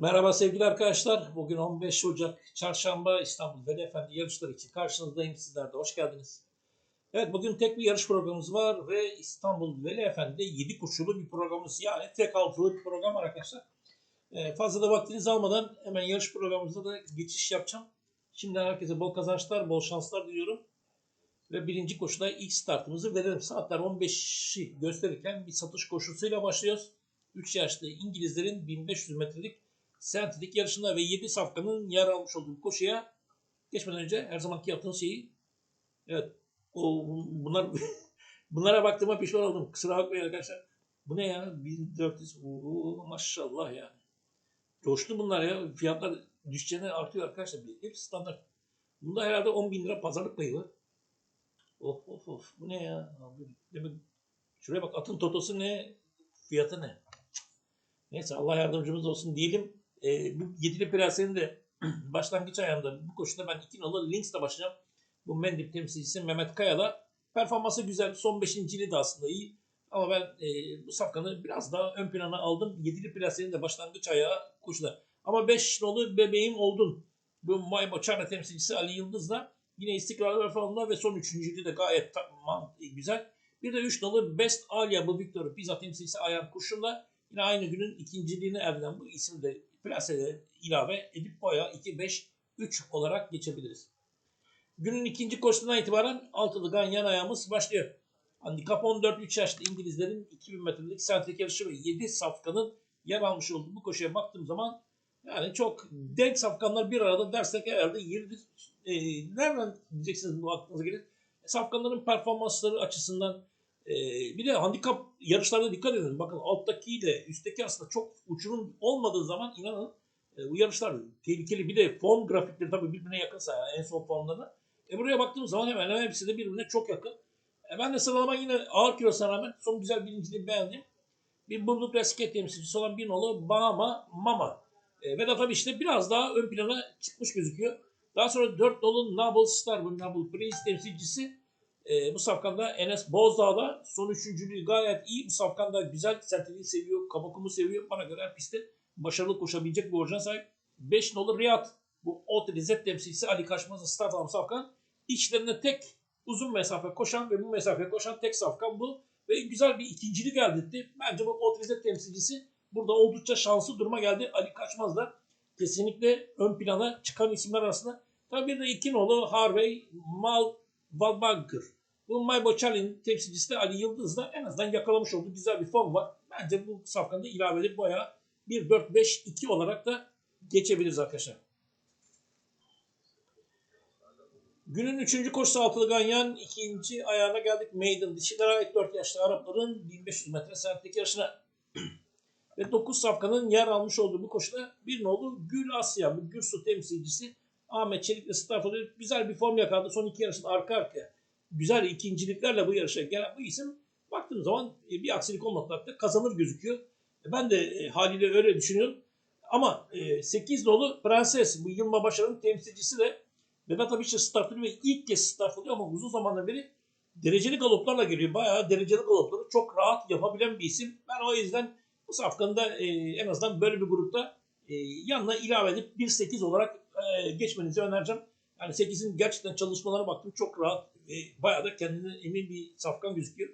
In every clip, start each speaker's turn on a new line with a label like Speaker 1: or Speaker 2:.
Speaker 1: Merhaba sevgili arkadaşlar. Bugün 15 Ocak Çarşamba İstanbul Veli Efendi yarışları için karşınızdayım. Sizler de hoş geldiniz. Evet bugün tek bir yarış programımız var ve İstanbul Veli Efendi'de 7 koşulu bir programımız. Yani tek altılı bir program arkadaşlar. Ee, fazla da vaktinizi almadan hemen yarış programımıza da geçiş yapacağım. Şimdiden herkese bol kazançlar, bol şanslar diliyorum. Ve birinci koşuda ilk startımızı verelim. Saatler 15'i gösterirken bir satış koşusuyla başlıyoruz. 3 yaşlı İngilizlerin 1500 metrelik sentetik yarışında ve 7 safkanın yer almış olduğu koşuya geçmeden önce her zamanki yaptığım şeyi evet o bunlar bunlara baktığıma pişman oldum. Kusura bakmayın arkadaşlar. Bu ne ya? 1400 Oo, maşallah ya. Coştu bunlar ya. Fiyatlar düşeceğine artıyor arkadaşlar. Hepsi standart. Bunda herhalde 10 bin lira pazarlık payı var. Of of of. Bu ne ya? Demek şuraya bak atın totosu ne? Fiyatı ne? Neyse Allah yardımcımız olsun diyelim. Ee, bu yedili plasenin de başlangıç ayağında bu koşuda ben 2 nolu Lynx'le başlayacağım. Bu Mendip temsilcisi Mehmet Kaya'la. Performansı güzel. Son 5.liği de aslında iyi. Ama ben e, bu safkanı biraz daha ön plana aldım. Yedili plasenin de başlangıç ayağı koşuda. Ama 5 nolu bebeğim oldun. Bu Maybo Çarla temsilcisi Ali Yıldız'la yine istikrarlı performansla ve son üçüncülüğü de gayet tamam, güzel. Bir de 3 nolu Best Alia bu Victor Pizza temsilcisi Ayhan Kurşun'la yine aynı günün ikinciliğini elde eden bu isim de plasede ilave edip boya 2-5-3 olarak geçebiliriz. Günün ikinci koşusundan itibaren altılı ganyan ayağımız başlıyor. Handikap 14 3 yaşlı İngilizlerin 2000 metrelik sentrik yarışı ve 7 safkanın yer almış olduğu bu koşuya baktığım zaman yani çok denk safkanlar bir arada dersek herhalde yeridir. E, nereden diyeceksiniz bu aklınıza gelir? Safkanların performansları açısından e, bir de handikap yarışlarda dikkat edin. Bakın alttaki ile üstteki arasında çok uçurum olmadığı zaman inanın e, bu yarışlar tehlikeli. Bir de form grafikleri tabii birbirine yakınsa yani en son formlarına. E buraya baktığım zaman hemen hemen hepsi de birbirine çok yakın. E ben de sıralama yine ağır kilosuna rağmen son güzel birinciliği beğendim. Bir Burluk Resket temsilcisi olan bir nolu Bahama Mama. E, ve de tabii işte biraz daha ön plana çıkmış gözüküyor. Daha sonra 4 nolu Noble Star, bu Noble Prince temsilcisi. E, bu safkanda Enes Bozdağ da son üçüncülüğü gayet iyi. Bu safkanda güzel sertliği seviyor, kabukumu seviyor. Bana göre her pistte başarılı koşabilecek bir orijinal sahip. 5 nolu Riyad. Bu Ot Rizet temsilcisi Ali Kaşmaz'ın start alan safkan. İçlerinde tek uzun mesafe koşan ve bu mesafeye koşan tek safkan bu. Ve güzel bir ikincilik elde etti. Bence bu Ot Rizet temsilcisi burada oldukça şanslı duruma geldi. Ali Kaçmaz da kesinlikle ön plana çıkan isimler arasında. Tabii bir de iki nolu Harvey Mal Valbanker. Bu Maybo Charlie'nin temsilcisi de Ali Yıldız da en azından yakalamış olduğu güzel bir form var. Bence bu safkanda ilave edip bayağı 1-4-5-2 olarak da geçebiliriz arkadaşlar. Günün üçüncü koşusu altılı ganyan ikinci ayağına geldik. Maiden dişilere ait 4 yaşlı Arapların 1500 metre sertlik yarışına. Ve 9 safkanın yer almış olduğu bu koşuda bir nolu Gül Asya, bu Gürsu temsilcisi Ahmet Çelik'le start oluyor. Güzel bir form yakaladı. Son iki yarışın arka arkaya. Güzel ikinciliklerle bu yarışa gelen bu isim baktığım zaman bir aksilik olmakla kazanır gözüküyor. Ben de e, haliyle öyle düşünüyorum. Ama e, 8 nolu Prenses, bu Yılma Başar'ın temsilcisi de Vedat Abiç'e start ve ilk kez start oluyor ama uzun zamandan beri dereceli galoplarla geliyor. Bayağı dereceli galopları çok rahat yapabilen bir isim. Ben o yüzden bu safkanda e, en azından böyle bir grupta e, yanına ilave edip 1-8 olarak e, geçmenizi önereceğim. Yani 8'in gerçekten çalışmalarına baktım çok rahat ve bayağı da kendine emin bir safkan gözüküyor.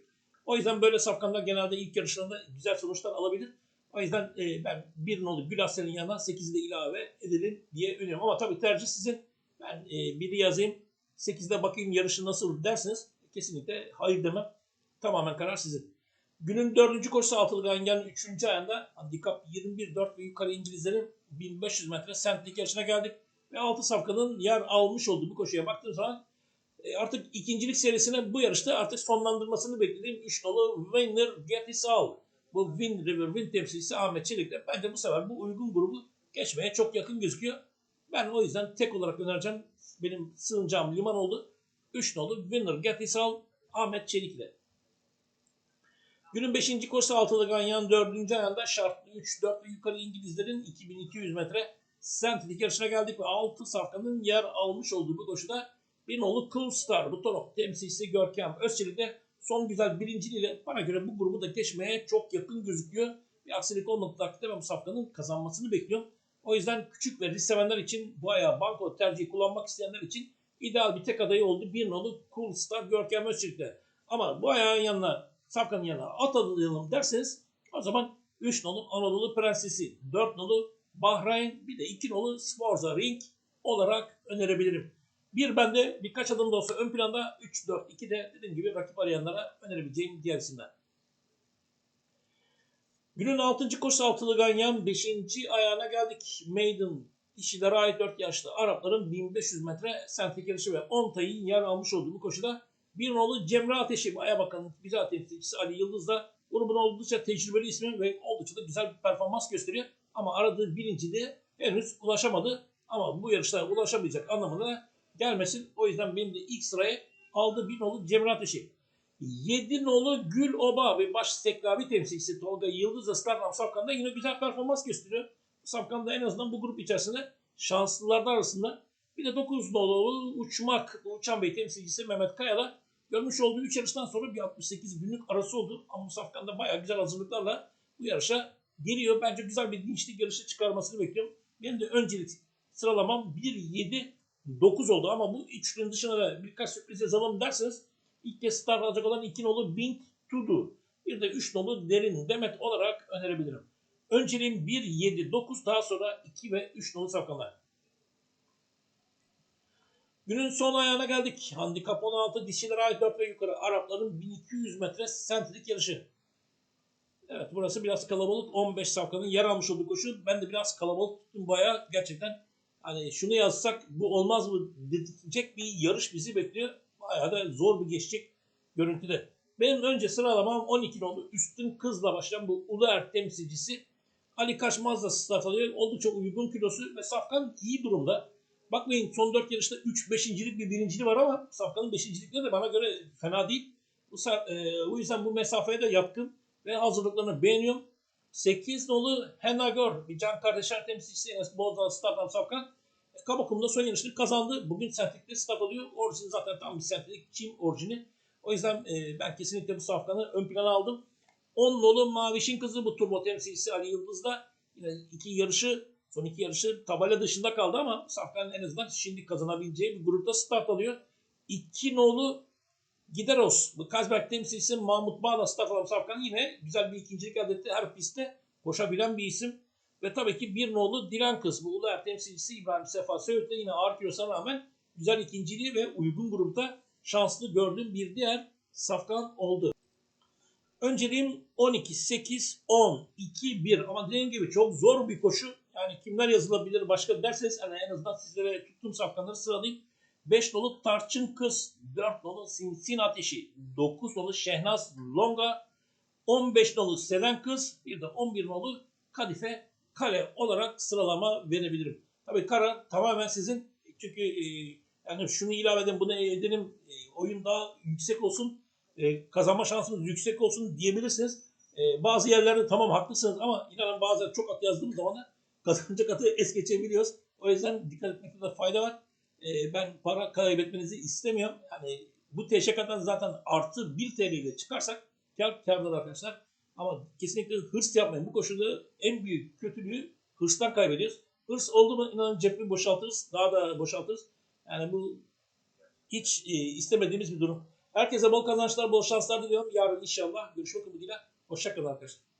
Speaker 1: O yüzden böyle safkanlar genelde ilk yarışlarında güzel sonuçlar alabilir. O yüzden e, ben bir nolu Gülasser'in yanına 8'i de ilave edelim diye öneriyorum. Ama tabii tercih sizin. Ben e, biri yazayım 8'de bakayım yarışı nasıl derseniz kesinlikle hayır demem. Tamamen karar sizin. Günün dördüncü koşusu altılı ganyanın üçüncü ayında handikap 21-4 ve yukarı İngilizlerin 1500 metre sentlik yarışına geldik. Ve altı safkanın yer almış olduğu bu koşuya baktığım zaman e, artık ikincilik serisine bu yarışta artık sonlandırmasını beklediğim 3 nolu Winner Getisal. Bu Win River Win temsilcisi Ahmet Çelik'le bence bu sefer bu uygun grubu geçmeye çok yakın gözüküyor. Ben o yüzden tek olarak önereceğim. Benim sığınacağım liman oldu. 3 nolu Winner Getisal Ahmet Çelik'le. Günün 5. koşusu altılı ganyan 4. ayında şartlı 3-4 ve yukarı İngilizlerin 2200 metre sentlik yarışına geldik ve 6 safkanın yer almış olduğu bu koşuda bir nolu Cool Star taraf temsilcisi Görkem Özçelik de son güzel birinciliğiyle bana göre bu grubu da geçmeye çok yakın gözüküyor. Bir aksilik olmadığı takdirde ben bu safkanın kazanmasını bekliyorum. O yüzden küçük ve risk sevenler için bu ayağı banko tercihi kullanmak isteyenler için ideal bir tek adayı oldu. Bir nolu Cool Star Görkem Özçelik'te. Ama bu ayağın yanına Safkan'ın yanına at alalım derseniz o zaman 3 nolu Anadolu Prensesi, 4 nolu Bahreyn bir de 2 nolu Sforza Ring olarak önerebilirim. Bir bende birkaç adım da olsa ön planda 3-4-2 de dediğim gibi rakip arayanlara önerebileceğim diğer isimler. Günün 6. koşusu altılı ganyan 5. ayağına geldik. Maiden işilere ait 4 yaşlı Arapların 1500 metre sentrik yarışı ve 10 tayın yer almış olduğu bu koşuda bir nolu Cemre Ateşi, Aya Bakan'ın güzel temsilcisi Ali Yıldız da grubun oldukça tecrübeli ismi ve oldukça da güzel bir performans gösteriyor. Ama aradığı birinciliğe henüz ulaşamadı. Ama bu yarışta ulaşamayacak anlamına gelmesin. O yüzden benim de ilk sıraya aldı bir nolu Cemre Ateşi. 7 nolu Gül Oba ve baş tekravi temsilcisi Tolga Yıldız Islarnam Safkan'da yine güzel performans gösteriyor. Safkan en azından bu grup içerisinde şanslılardan arasında. Bir de 9 nolu Uçmak, Uçan Bey temsilcisi Mehmet Kaya'la görmüş olduğu 3 yarıştan sonra bir 68 günlük arası oldu. Ama Safkan bayağı güzel hazırlıklarla bu yarışa geliyor. Bence güzel bir dinçlik yarışı çıkarmasını bekliyorum. Benim de öncelik sıralamam 1-7-9 oldu ama bu üçlünün dışında da birkaç sürpriz yazalım derseniz ilk kez start alacak olan 2 nolu Bing Tudu. Bir de 3 nolu Derin Demet olarak önerebilirim. Önceliğim 1, 7, 9 daha sonra 2 ve 3 nolu safkanlar. Günün son ayağına geldik. Handikap 16 dişilere ait 4 ve yukarı Arapların 1200 metre sentrik yarışı. Evet burası biraz kalabalık. 15 safkanın yer almış olduğu koşu. Ben de biraz kalabalık tuttum bayağı. Gerçekten hani şunu yazsak bu olmaz mı dedirtecek bir yarış bizi bekliyor. Bayağı da zor bir geçecek görüntüde. Benim önce sıralamam 12 oldu. Üstün kızla başlayan bu Uluer temsilcisi Ali Kaçmaz da start alıyor. Oldukça uygun kilosu ve Safkan iyi durumda. Bakmayın son 4 yarışta 3 beşincilik bir birinciliği var ama Safkan'ın beşincilikleri de bana göre fena değil. Bu, e, o yüzden bu mesafeye de yatkın ve hazırlıklarını beğeniyorum. 8 nolu Henagor bir can kardeşler temsilcisi Enes Bozdağ starttan Safkan. E, Kabakum'da son yarışını kazandı. Bugün sentrikte start alıyor. Orijini zaten tam bir sentrik. Çin orijini. O yüzden e, ben kesinlikle bu Safkan'ı ön plana aldım. 10 nolu Maviş'in kızı bu turbo temsilcisi Ali Yıldız da yine iki yarışı son iki yarışı tabela dışında kaldı ama Safkan en azından şimdi kazanabileceği bir grupta start alıyor. 2 nolu Gideros. Kazberk temsilcisi Mahmut Bağla start alan Safkan yine güzel bir ikincilik elde etti. Her pistte koşabilen bir isim. Ve tabii ki bir nolu Dilan Kız. Bu Uluer temsilcisi İbrahim Sefa Söğüt'te yine ağır kilosuna rağmen güzel ikinciliği ve uygun grupta şanslı gördüğüm bir diğer Safkan oldu. Önceliğim 12, 8, 10, 2, 1 ama dediğim gibi çok zor bir koşu. Yani kimler yazılabilir başka derseniz yani en azından sizlere tuttuğum safkanları sıralayayım. 5 dolu Tarçın Kız, 4 dolu Sinsin Ateşi, 9 dolu Şehnaz Longa, 15 dolu Selen Kız, bir de 11 dolu Kadife Kale olarak sıralama verebilirim. Tabii karar tamamen sizin. Çünkü e, yani şunu ilave edin, bunu edelim, e, oyun daha yüksek olsun, e, kazanma şansımız yüksek olsun diyebilirsiniz. E, bazı yerlerde tamam haklısınız ama inanın bazen çok at yazdığımız zaman da kazanacak atı es geçebiliyoruz. O yüzden dikkat etmekte de fayda var. E, ben para kaybetmenizi istemiyorum. Yani bu teşekkürden zaten artı 1 TL ile çıkarsak kar kardır arkadaşlar. Ama kesinlikle hırs yapmayın. Bu koşulda en büyük kötülüğü hırstan kaybediyoruz. Hırs oldu mu inanın cebi boşaltırız. Daha da boşaltırız. Yani bu hiç e, istemediğimiz bir durum. Herkese bol kazançlar, bol şanslar diliyorum. Yarın inşallah görüşmek umuduyla. Hoşçakalın arkadaşlar.